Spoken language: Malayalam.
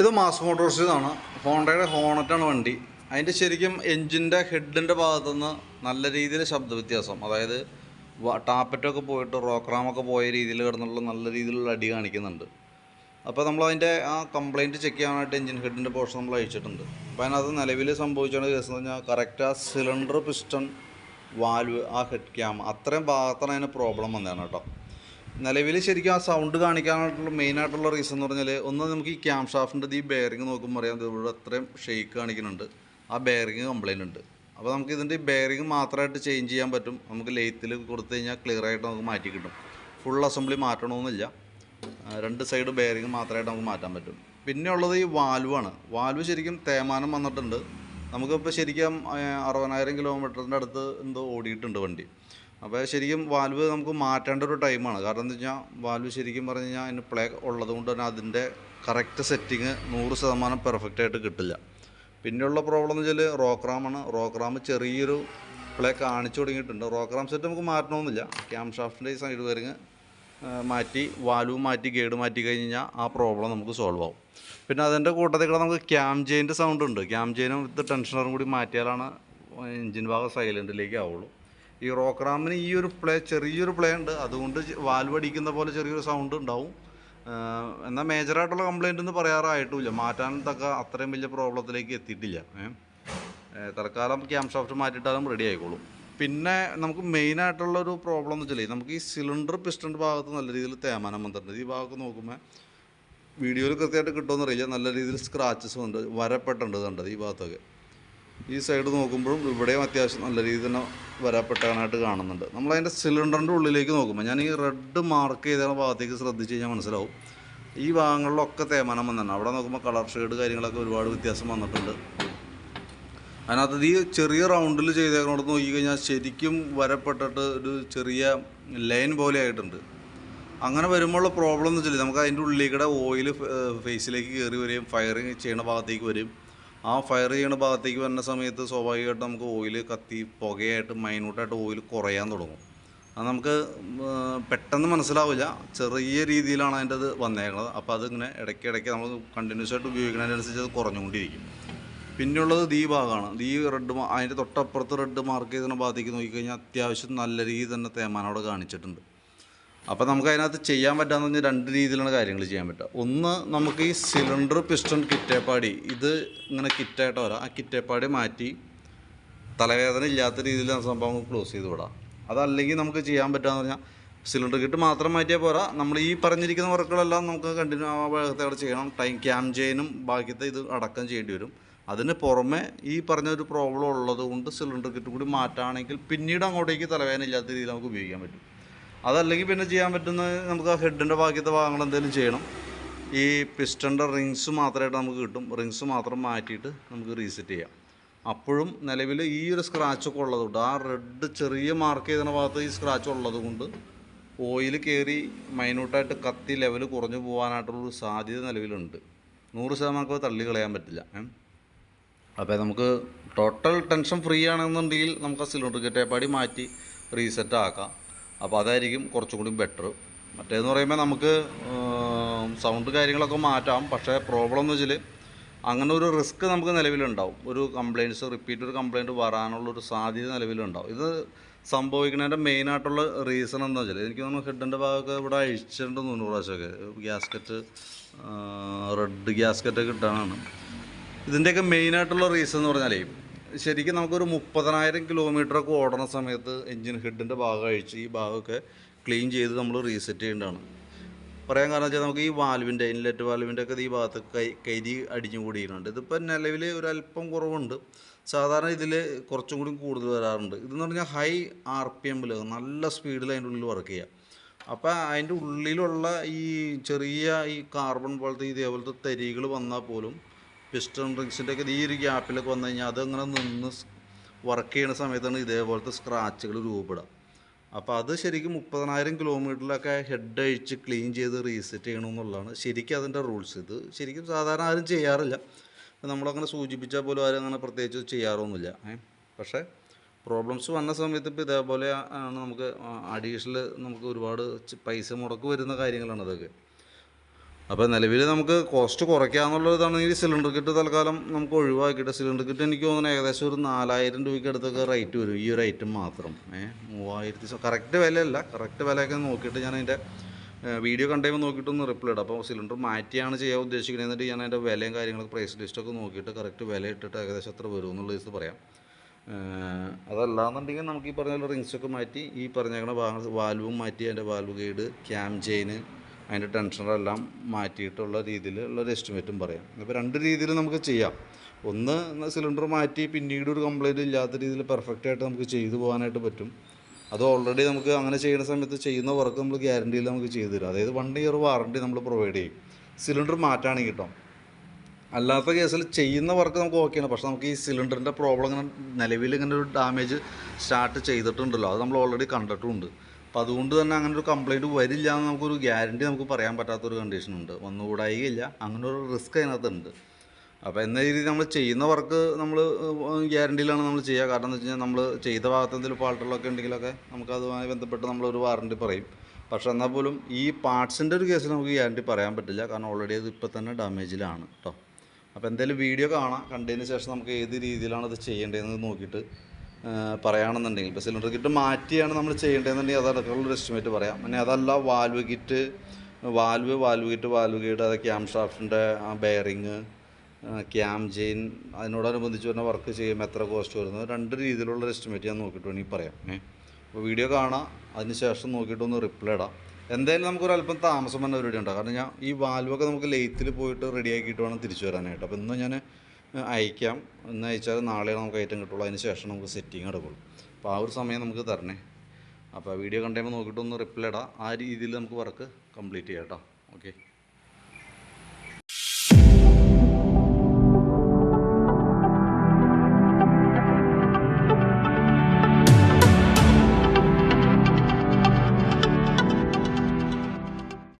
ഇത് മാസ് മോട്ടോഴ്സിന്നാണ് ഹോണ്ടയുടെ ഹോണറ്റാണ് വണ്ടി. അതിന്റെ ശരിക്കും എൻജിന്റെ ഹെഡിന്റെ ഭാഗത്തുനിന്ന് നല്ല രീതിയിൽ ശബ്ദ വ്യത്യാസം അതായത് ടാപ്പറ്റൊക്കെ പോയിട്ട് റോക്രാമൊക്കെ പോയ രീതിയിൽ കിടന്നുള്ള നല്ല രീതിയിലുള്ള അടി കാണിക്കുന്നുണ്ട്. അപ്പോൾ നമ്മൾ അതിന്റെ ആ കംപ്ലയിന്റ് ചെക്ക് ചെയ്യാനായിട്ട് എൻജിൻ ഹെഡിന്റെ പോർഷൻ നമ്മൾ അയച്ചിട്ടുണ്ട് അപ്പോൾ അതിനകത്ത് നിലവിൽ സംഭവിച്ചാണ് കേസ് എന്ന് പറഞ്ഞാൽ കറക്റ്റ് ആ സിലിണ്ടർ പിസ്റ്റൺ വാൽവ് ആ ഹെഡ് ക്യാം. അത്രയും ഭാഗത്താണ് അതിന് പ്രോബ്ലം വന്നതാണ് കേട്ടോ. നിലവിൽ ശരിക്കും ആ സൗണ്ട് കാണിക്കാനായിട്ടുള്ള മെയിൻ ആയിട്ടുള്ള റീസൺ എന്ന് പറഞ്ഞാൽ ഒന്ന് നമുക്ക് ഈ ക്യാം ഷാഫ്റ്റിന്റെ ഈ ബെയറിങ് നോക്കുമ്പോൾ അറിയാം. ഇവിടെ അത്രയും ഷെയ്ക്ക് കാണിക്കുന്നുണ്ട്. ആ ബെയറിങ് കംപ്ലൈന്റ് ഉണ്ട്. അപ്പോൾ നമുക്ക് ഇതിന്റെ ഈ ബെയറിങ് മാത്രമായിട്ട് ചേഞ്ച് ചെയ്യാൻ പറ്റും. നമുക്ക് ലെയ്ത്തിൽ കൊടുത്തു കഴിഞ്ഞാൽ ക്ലിയർ ആയിട്ട് നമുക്ക് മാറ്റി കിട്ടും. ഫുൾ അസംബ്ലി മാറ്റണമെന്നില്ല രണ്ട് സൈഡ് ബെയറിങ് മാത്രമായിട്ട് നമുക്ക് മാറ്റാൻ പറ്റും. പിന്നെയുള്ളത് ഈ വാൽവാണ് വാൽവ് ശരിക്കും തേമാനം വന്നിട്ടുണ്ട്. നമുക്കിപ്പോൾ ശരിക്കും അറുപതിനായിരം കിലോമീറ്ററിന്റെ അടുത്ത് എന്തോ ഓടിയിട്ടുണ്ട് വണ്ടി. അപ്പോൾ ശരിക്കും വാൽവ് നമുക്ക് മാറ്റേണ്ട ഒരു ടൈമാണ്. കാരണം എന്താ വെച്ചാൽ വാൽവ് ശരിക്കും പറഞ്ഞു കഴിഞ്ഞാൽ അതിന് പ്ലേ ഉള്ളത് കൊണ്ട് തന്നെ അതിന്റെ കറക്റ്റ് സെറ്റിങ് നൂറ് ശതമാനം പെർഫെക്റ്റ് ആയിട്ട് കിട്ടില്ല. പിന്നെയുള്ള പ്രോബ്ലം എന്ന് വെച്ചാൽ റോക്രാമാണ് റോക്രാം ചെറിയൊരു പ്ലേ കാണിച്ചു തുടങ്ങിയിട്ടുണ്ട്. റോക്രാം സെറ്റ് നമുക്ക് മാറ്റണമെന്നില്ല. ക്യാം ഷാഫ്റ്റിന്റെ ഈ സൈഡ് വരിങ് മാറ്റി വാൽവ് മാറ്റി ഗേഡ് മാറ്റി കഴിഞ്ഞ് കഴിഞ്ഞാൽ ആ പ്രോബ്ലം നമുക്ക് സോൾവ് ആവും. പിന്നെ അതിന്റെ കൂട്ടത്തിൽ കൂടെ നമുക്ക് ക്യാം ജെയിന്റെ സൗണ്ട് ഉണ്ട്. ക്യാം ജെയിനും ഇത് ടെൻഷനറും കൂടി മാറ്റിയാലാണ് എഞ്ചിൻ ഭാഗം സൈലന്റിലേക്ക് ആവുള്ളൂ. ഈ റോക്രാമിന് ഈ ഒരു പ്ലേ ചെറിയൊരു പ്ലേ ഉണ്ട്. അതുകൊണ്ട് വാൽവ് അടിക്കുന്ന പോലെ ചെറിയൊരു സൗണ്ട് ഉണ്ടാവും. എന്നാൽ മേജറായിട്ടുള്ള കംപ്ലൈന്റ് എന്ന് പറയാറായിട്ടുമില്ല മാറ്റാൻ തക്ക അത്രയും വലിയ പ്രോബ്ലത്തിലേക്ക് എത്തിയിട്ടില്ല. തൽക്കാലം ക്യാം ഷാഫ്റ്റ് മാറ്റിയിട്ടാലും റെഡി ആയിക്കോളും. പിന്നെ നമുക്ക് ഒരു പ്രോബ്ലം എന്ന് വെച്ചാൽ നമുക്ക് ഈ സിലിണ്ടർ പിസ്റ്റന്റെ ഭാഗത്ത് നല്ല രീതിയിൽ തേമാനം വന്നിട്ടുണ്ട്. ഈ ഭാഗത്ത് നോക്കുമ്പോൾ വീഡിയോയിൽ കൃത്യമായിട്ട് കിട്ടുമെന്ന് അറിയില്ല. നല്ല രീതിയിൽ സ്ക്രാച്ചസ് ഉണ്ട് വരപ്പെട്ടുണ്ട് കണ്ടത് ഈ ഭാഗത്തൊക്കെ. ഈ സൈഡ് നോക്കുമ്പോഴും ഇവിടെയും അത്യാവശ്യം നല്ല രീതിയിൽ തന്നെ വരപ്പെട്ടാനായിട്ട് കാണുന്നുണ്ട്. നമ്മളതിന്റെ സിലിണ്ടറിന്റെ ഉള്ളിലേക്ക് നോക്കുമ്പോൾ ഞാൻ ഈ റെഡ് മാർക്ക് ചെയ്ത ഭാഗത്തേക്ക് ശ്രദ്ധിച്ച് കഴിഞ്ഞാൽ മനസ്സിലാവും. ഈ ഭാഗങ്ങളിലൊക്കെ തേമാനം വന്നിട്ടുണ്ട്. അവിടെ നോക്കുമ്പോൾ കളർ ഷെയ്ഡ് കാര്യങ്ങളൊക്കെ ഒരുപാട് വ്യത്യാസം വന്നിട്ടുണ്ട്. അതിനകത്ത് ഈ ചെറിയ റൗണ്ടിൽ ചെയ്തേക്കണോട് നോക്കിക്കഴിഞ്ഞാൽ ശരിക്കും വരപ്പെട്ടിട്ട് ഒരു ചെറിയ ലൈൻ പോലെ ആയിട്ടുണ്ട്. അങ്ങനെ വരുമ്പോഴുള്ള പ്രോബ്ലം എന്ന് വെച്ചാൽ നമുക്ക് അതിന്റെ ഉള്ളിലേക്കൂടെ ഓയിൽ ഫേസിലേക്ക് കയറി വരികയും ഫയറിങ് ചെയ്യണ ഭാഗത്തേക്ക് വരും ആ ഫയർ ചെയ്യണ ഭാഗത്തേക്ക് വരുന്ന സമയത്ത് സ്വാഭാവികമായിട്ട് നമുക്ക് ഓയിൽ കത്തി പുകയായിട്ട് മൈന്യൂട്ടായിട്ട് ഓയിൽ കുറയാൻ തുടങ്ങും. അത് നമുക്ക് പെട്ടെന്ന് മനസ്സിലാവില്ല. ചെറിയ രീതിയിലാണ് അതിന്റെ അത് വന്നേക്കുന്നത് അപ്പോൾ അതിങ്ങനെ ഇടയ്ക്ക് ഇടയ്ക്ക് നമ്മൾ കണ്ടിന്യൂസ് ആയിട്ട് ഉപയോഗിക്കുന്നതിനനുസരിച്ച് അത് കുറഞ്ഞുകൊണ്ടിരിക്കും. പിന്നെയുള്ളത് ദീ ഭാഗമാണ് ദീ റെഡ് അതിന്റെ തൊട്ടപ്പുറത്ത് റെഡ് മാർക്ക് ചെയ്തതിനെ ബാധിക്കുന്ന നോക്കിക്കഴിഞ്ഞാൽ അത്യാവശ്യം നല്ല രീതിയിൽ തന്നെ തേമാനം അവിടെ കാണിച്ചിട്ടുണ്ട്. അപ്പോൾ നമുക്ക് അതിനകത്ത് ചെയ്യാൻ പറ്റാന്ന് പറഞ്ഞാൽ രണ്ട് രീതിയിലാണ് കാര്യങ്ങൾ ചെയ്യാൻ പറ്റുക. ഒന്ന് നമുക്ക് ഈ സിലിണ്ടർ പിസ്റ്റൺ കിറ്റേപ്പാടി ഇത് ഇങ്ങനെ കിറ്റായിട്ട് വരാം. ആ കിറ്റേപ്പാടി മാറ്റി തലവേദന ഇല്ലാത്ത രീതിയിൽ ആ സംഭവം ക്ലോസ് ചെയ്ത് വിടാം. അതല്ലെങ്കിൽ നമുക്ക് ചെയ്യാൻ പറ്റുകയെന്ന് പറഞ്ഞാൽ സിലിണ്ടർ കിറ്റ് മാത്രം മാറ്റിയാൽ പോരാ. നമ്മൾ ഈ പറഞ്ഞിരിക്കുന്ന വർക്കുകളെല്ലാം നമുക്ക് കണ്ടിന്യൂ ആ ഭാഗത്തെ അവിടെ ചെയ്യണം. ടൈം ക്യാം ചെയിനും ബാക്കിയത്തെ ഇത് അടക്കം ചെയ്യേണ്ടി വരും. അതിന് പുറമെ ഈ പറഞ്ഞ ഒരു പ്രോബ്ലം ഉള്ളത് കൊണ്ട് സിലിണ്ടർ കിറ്റ് കൂടി മാറ്റുകയാണെങ്കിൽ പിന്നീട് അങ്ങോട്ടേക്ക് തലവേദന ഇല്ലാത്ത രീതിയിൽ നമുക്ക് ഉപയോഗിക്കാൻ പറ്റും. അതല്ലെങ്കിൽ പിന്നെ ചെയ്യാൻ പറ്റുന്നത് നമുക്ക് ആ ഹെഡിന്റെ ബാക്കിയത്തെ ഭാഗങ്ങൾ എന്തെങ്കിലും ചെയ്യണം. ഈ പിസ്റ്റന്റെ റിങ്സ് മാത്രമായിട്ട് നമുക്ക് കിട്ടും. റിങ്സ് മാത്രം മാറ്റിയിട്ട് നമുക്ക് റീസെറ്റ് ചെയ്യാം. അപ്പോഴും നിലവിൽ ഈ ഒരു സ്ക്രാച്ചൊക്കെ ഉള്ളതുകൊണ്ട് ആ റെഡ് ചെറിയ മാർക്ക് ചെയ്ത ഭാഗത്ത് ഈ സ്ക്രാച്ച് ഉള്ളത് കൊണ്ട് ഓയിൽ കയറി മൈന്യൂട്ടായിട്ട് കത്തി ലെവൽ കുറഞ്ഞു പോകാനായിട്ടുള്ളൊരു സാധ്യത നിലവിലുണ്ട്. നൂറ് ശതമാനം തള്ളി കളയാൻ പറ്റില്ല. അപ്പോൾ നമുക്ക് ടോട്ടൽ ടെൻഷൻ ഫ്രീ ആണെന്നുണ്ടെങ്കിൽ നമുക്ക് ആ സിലിണ്ടർ കെറ്റേപ്പാടി മാറ്റി റീസെറ്റ് ആക്കാം. അപ്പോൾ അതായിരിക്കും കുറച്ചും കൂടി ബെറ്റർ മറ്റേന്ന് പറയുമ്പോൾ നമുക്ക് സൗണ്ട് കാര്യങ്ങളൊക്കെ മാറ്റാം. പക്ഷേ പ്രോബ്ലം എന്ന് വെച്ചാൽ അങ്ങനെ ഒരു റിസ്ക് നമുക്ക് നിലവിലുണ്ടാവും. ഒരു കംപ്ലയിന്റ്സ് റിപ്പീറ്റ് ഒരു കംപ്ലയിന്റ് വരാനുള്ളൊരു സാധ്യത നിലവിലുണ്ടാവും. ഇത് സംഭവിക്കുന്നതിന്റെ മെയിനായിട്ടുള്ള റീസൺ എന്താ വെച്ചാൽ എനിക്ക് തോന്നുന്നു ഹെഡിന്റെ ഭാഗമൊക്കെ ഇവിടെ അഴിച്ചിട്ടുണ്ട് നൂറ് പ്രാവശ്യമൊക്കെ. ഗ്യാസ്കറ്റ് റെഡ് ഗ്യാസ്കറ്റ് കിട്ടാനാണ് ഇതിന്റെയൊക്കെ മെയിനായിട്ടുള്ള റീസൺ എന്ന് പറഞ്ഞാലേ ശരിക്കും നമുക്കൊരു മുപ്പതിനായിരം കിലോമീറ്ററൊക്കെ ഓടുന്ന സമയത്ത് എൻജിൻ ഹെഡിന്റെ ഭാഗം അഴിച്ച് ഈ ഭാഗമൊക്കെ ക്ലീൻ ചെയ്ത് നമ്മൾ റീസെറ്റ് ചെയ്യേണ്ടതാണ്. പറയാൻ കാരണം വെച്ചാൽ നമുക്ക് ഈ വാൽവിന്റെ ഇൻലെറ്റ് വാൽവിന്റെ ഒക്കെ ഈ ഭാഗത്ത് കൈ കരി അടിഞ്ഞു കൂടിയിട്ടുണ്ട്. ഇതിപ്പോൾ നിലവിൽ ഒരു അല്പം കുറവുണ്ട്. സാധാരണ ഇതിൽ കുറച്ചും കൂടി കൂടുതൽ വരാറുണ്ട്. ഇതെന്ന് പറഞ്ഞാൽ ഹൈ ആർ പി എമ്മിൽ നല്ല സ്പീഡിൽ അതിന്റെ ഉള്ളിൽ വർക്ക് ചെയ്യുക അപ്പോൾ അതിന്റെ ഉള്ളിലുള്ള ഈ ചെറിയ ഈ കാർബൺ പോലത്തെ ഇതേപോലത്തെ തരികൾ വന്നാൽ പോലും പിസ്റ്റൺ റിങ്സിന്റെ ഒക്കെ ഈ ഒരു ഗ്യാപ്പിലൊക്കെ വന്നു കഴിഞ്ഞാൽ അതങ്ങനെ നിന്ന് വർക്ക് ചെയ്യുന്ന സമയത്താണ് ഇതേപോലത്തെ സ്ക്രാച്ചുകൾ രൂപപ്പെടുക. അപ്പോൾ അത് ശരിക്കും മുപ്പതിനായിരം കിലോമീറ്ററിലൊക്കെ ഹെഡ് അഴിച്ച് ക്ലീൻ ചെയ്ത് റീസെറ്റ് ചെയ്യണമെന്നുള്ളതാണ് ശരിക്കും അതിന്റെ റൂൾസ് ഇത് ശരിക്കും സാധാരണ ആരും ചെയ്യാറില്ല. നമ്മളങ്ങനെ സൂചിപ്പിച്ചാൽ പോലും ആരും അങ്ങനെ പ്രത്യേകിച്ച് ചെയ്യാറൊന്നുമില്ല. പക്ഷേ പ്രോബ്ലംസ് വന്ന സമയത്ത് ഇപ്പോൾ ഇതേപോലെ ആണ് നമുക്ക് അഡീഷണൽ നമുക്ക് ഒരുപാട് പൈസ മുടക്ക് വരുന്ന കാര്യങ്ങളാണ് അതൊക്കെ. അപ്പോൾ നിലവിൽ നമുക്ക് കോസ്റ്റ് കുറയ്ക്കാന്നുള്ളതാണ് ഈ സിലിണ്ടർ കിറ്റ് തൽക്കാലം നമുക്ക് ഒഴിവാക്കിയിട്ട് സിലിണ്ടർ കിറ്റ് എനിക്ക് തോന്നുന്നു ഏകദേശം ഒരു നാലായിരം രൂപയ്ക്ക് അടുത്തൊക്കെ റേറ്റ് വരും. ഈ ഒരു ഐറ്റം മാത്രം. ഏഹ് മൂവായിരത്തി കറക്റ്റ് വിലയല്ല. കറക്റ്റ് വിലയൊക്കെ നോക്കിയിട്ട് ഞാൻ അതിന്റെ വീഡിയോ കണ്ടുമ്പോൾ നോക്കിയിട്ടൊന്ന് റിപ്ലൈ ഇടാം. അപ്പോൾ സിലിണ്ടർ മാറ്റിയാണ് ചെയ്യാൻ ഉദ്ദേശിക്കുന്നത്. എന്നിട്ട് ഞാൻ അതിന്റെ വിലയും കാര്യങ്ങളൊക്കെ പ്രൈസ് ലിസ്റ്റൊക്കെ നോക്കിയിട്ട് കറക്റ്റ് വില ഇട്ടിട്ട് ഏകദേശം എത്ര വരും എന്നുള്ള ഇത് പറയാം. അതല്ല അതല്ലാന്നുണ്ടെങ്കിൽ നമുക്ക് ഈ പറഞ്ഞ റിങ്സൊക്കെ മാറ്റി ഈ പറഞ്ഞേക്കണ വാൽവും മാറ്റി അതിന്റെ വാൽവ് ഗൈഡ് ക്യാം ചെയിന് അതിന്റെ ടെൻഷനെല്ലാം മാറ്റിയിട്ടുള്ള രീതിയിലുള്ള ഒരു എസ്റ്റിമേറ്റും പറയാം. ഇപ്പോൾ രണ്ട് രീതിയിൽ നമുക്ക് ചെയ്യാം. ഒന്ന് സിലിണ്ടർ മാറ്റി പിന്നീട് ഒരു കംപ്ലൈന്റ് ഇല്ലാത്ത രീതിയിൽ പെർഫെക്റ്റ് ആയിട്ട് നമുക്ക് ചെയ്തു പോകാനായിട്ട് പറ്റും. അത് ഓൾറെഡി നമുക്ക് അങ്ങനെ ചെയ്യുന്ന സമയത്ത് ചെയ്യുന്ന വർക്ക് നമ്മൾ ഗ്യാരണ്ടിയിൽ നമുക്ക് ചെയ്തു തരും. അതായത് വൺ ഇയർ വാറണ്ടി നമ്മൾ പ്രൊവൈഡ് ചെയ്യും. സിലിണ്ടർ മാറ്റാണെങ്കിൽ കിട്ടും അല്ലാത്ത കേസിൽ ചെയ്യുന്ന വർക്ക് നമുക്ക് ഓക്കെയാണ് പക്ഷേ നമുക്ക് ഈ സിലിണ്ടറിന്റെ പ്രോബ്ലം ഇങ്ങനെ നിലവിൽ ഇങ്ങനെ ഒരു ഡാമേജ് സ്റ്റാർട്ട് ചെയ്തിട്ടുണ്ടല്ലോ. അത് നമ്മൾ ഓൾറെഡി കണ്ടിട്ടുമുണ്ട് അപ്പോൾ അതുകൊണ്ട് തന്നെ അങ്ങനെ ഒരു കംപ്ലൈന്റ് വരില്ല എന്ന് നമുക്കൊരു ഗ്യാരണ്ടി നമുക്ക് പറയാൻ പറ്റാത്തൊരു കണ്ടീഷൻ ഉണ്ട്. വന്നുകൂടായില്ല അങ്ങനെ ഒരു റിസ്ക് അതിനകത്തുണ്ട്. അപ്പോൾ എന്ന രീതിയിൽ നമ്മൾ ചെയ്യുന്ന വർക്ക് നമ്മൾ ഗ്യാരണ്ടിയിലാണ് നമ്മൾ ചെയ്യുക. കാരണം എന്ന് വെച്ച് കഴിഞ്ഞാൽ നമ്മൾ ചെയ്ത ഭാഗത്ത് എന്തെങ്കിലും ഫാൾട്ടുകളൊക്കെ ഉണ്ടെങ്കിലൊക്കെ നമുക്ക് അതുമായി ബന്ധപ്പെട്ട് നമ്മളൊരു വാറണ്ടി പറയും. പക്ഷെ എന്നാൽ പോലും ഈ പാർട്സിന്റെ ഒരു കേസിൽ നമുക്ക് ഗ്യാരണ്ടി പറയാൻ പറ്റില്ല. കാരണം ഓൾറെഡി അത് ഇപ്പോൾ തന്നെ ഡാമേജിലാണ് കേട്ടോ അപ്പോൾ എന്തായാലും വീഡിയോ കാണാം. കണ്ടതിന് ശേഷം നമുക്ക് ഏത് രീതിയിലാണ് അത് ചെയ്യേണ്ടതെന്ന് നോക്കിയിട്ട് പറയുകയാണെന്നുണ്ടെങ്കിൽ ഇപ്പോൾ സിലിണ്ടർ കിറ്റ് മാറ്റിയാണ് നമ്മൾ ചെയ്യേണ്ടതെന്നുണ്ടെങ്കിൽ അതടക്കമുള്ളൊരു എസ്റ്റിമേറ്റ് പറയാം. പിന്നെ അതല്ല valve kit valve valve kit valve guide അത് ക്യാം ഷാഫ്റ്റിന്റെ ബെയറിങ് ക്യാം ചെയിൻ അതിനോടനുബന്ധിച്ച് വരുന്ന വർക്ക് ചെയ്യുമ്പോൾ എത്ര കോസ്റ്റ് വരുന്നത് രണ്ട് രീതിയിലുള്ള എസ്റ്റിമേറ്റ് ഞാൻ നോക്കിയിട്ട് വേണമെങ്കിൽ പറയാം. ഏ? അപ്പോൾ വീഡിയോ കാണാം അതിന് ശേഷം നോക്കിയിട്ടൊന്ന് റിപ്ലൈ ഇടാം. എന്തായാലും നമുക്കൊരു അല്പം താമസം വന്ന പരിപാടി ഉണ്ടാകും. കാരണം ഞാൻ ഈ വാൽവൊക്കെ നമുക്ക് ലെയ്ത്തിൽ പോയിട്ട് റെഡിയാക്കിയിട്ട് വേണം തിരിച്ചു വരാനായിട്ട്. അപ്പോൾ ഇന്ന് ഞാൻ അയക്കാം. എന്ന് അയച്ചാൽ നാളെയാണ് നമുക്ക് ഐറ്റം കിട്ടുള്ളൂ. അതിന് ശേഷം നമുക്ക് സെറ്റിങ് എടുക്കുള്ളൂ. അപ്പോൾ ആ ഒരു സമയം നമുക്ക് തരണേ. അപ്പോൾ വീഡിയോ കണ്ടുമ്പോൾ നോക്കിയിട്ടൊന്ന് റിപ്ലൈ ഇടാം. ആ രീതിയിൽ നമുക്ക് വർക്ക് കംപ്ലീറ്റ് ചെയ്യാം കേട്ടോ. ഓക്കെ